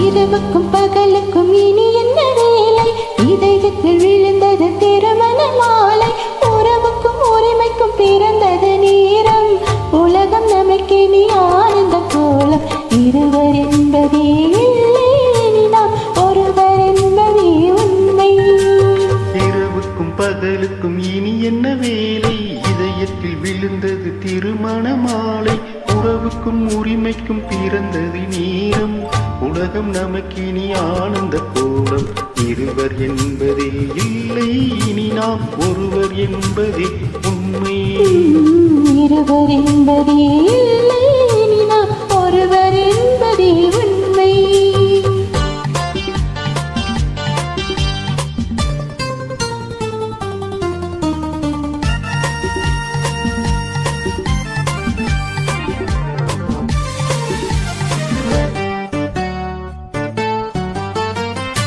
இரவுக்கும் பகலுக்கும் இனி என்ன வேலை? இதயத்தில் விழுந்தது திருமண மாலை. உறவுக்கும் உரிமைக்கும் பிறந்தது நேரம். உலகம் நமக்கு நீ ஆனந்த கோலம். இருவர் என்பதே நாம் ஒருவர் என்பதே உண்மை. இரவுக்கும் பகலுக்கும் இனி என்ன வேலை? இதயத்தில் விழுந்தது திருமண மாலை. உறவுக்கும் உரிமைக்கும் பிறந்தது நேரம். உலகம் நமக்கினி ஆனந்த கோலம். இருவர் என்பதே இல்லை இனி நாம் ஒருவர் என்பதே உண்மை. இருவர் என்பதே இல்லை இனி நாம் ஒருவர் என்பதே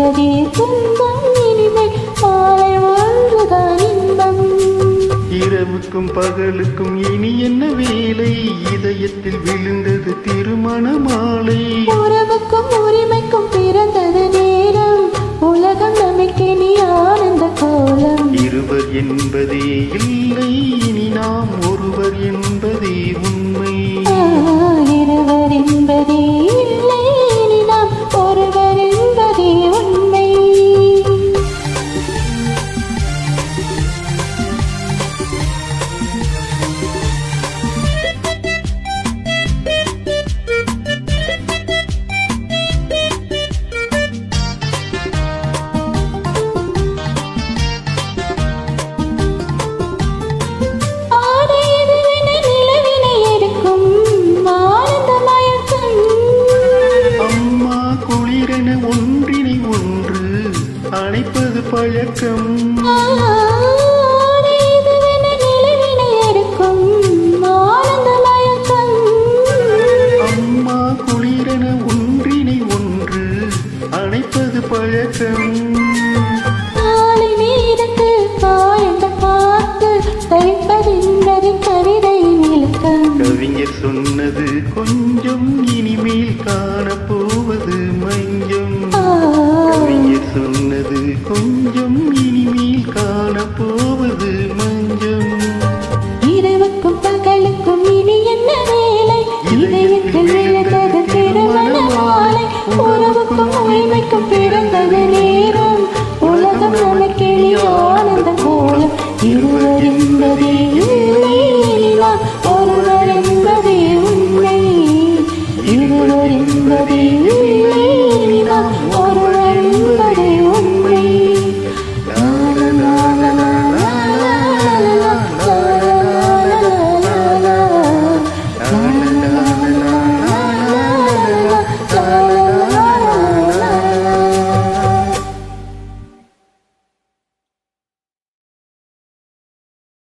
என்பதே துன்பம் இனிமேல் மாலை ஒன்றுதான் இன்பம்? இரவுக்கும் பகலுக்கும் இனி என்ன வேலை? இதயத்தில் விழுந்தது திருமண மாலை உறவுக்கும் உரிமைக்கும் பிறந்தது நேரம். உலகம் நமக்கு நீ ஆனந்த கோலம். இருவர் என்பதே அணைப்பது பழக்கம். அம்மா குளிரென ஒன்றினை ஒன்று அணைப்பது பழக்கம். கவிஞர் சொன்னது கொஞ்சம் போவது மங்கை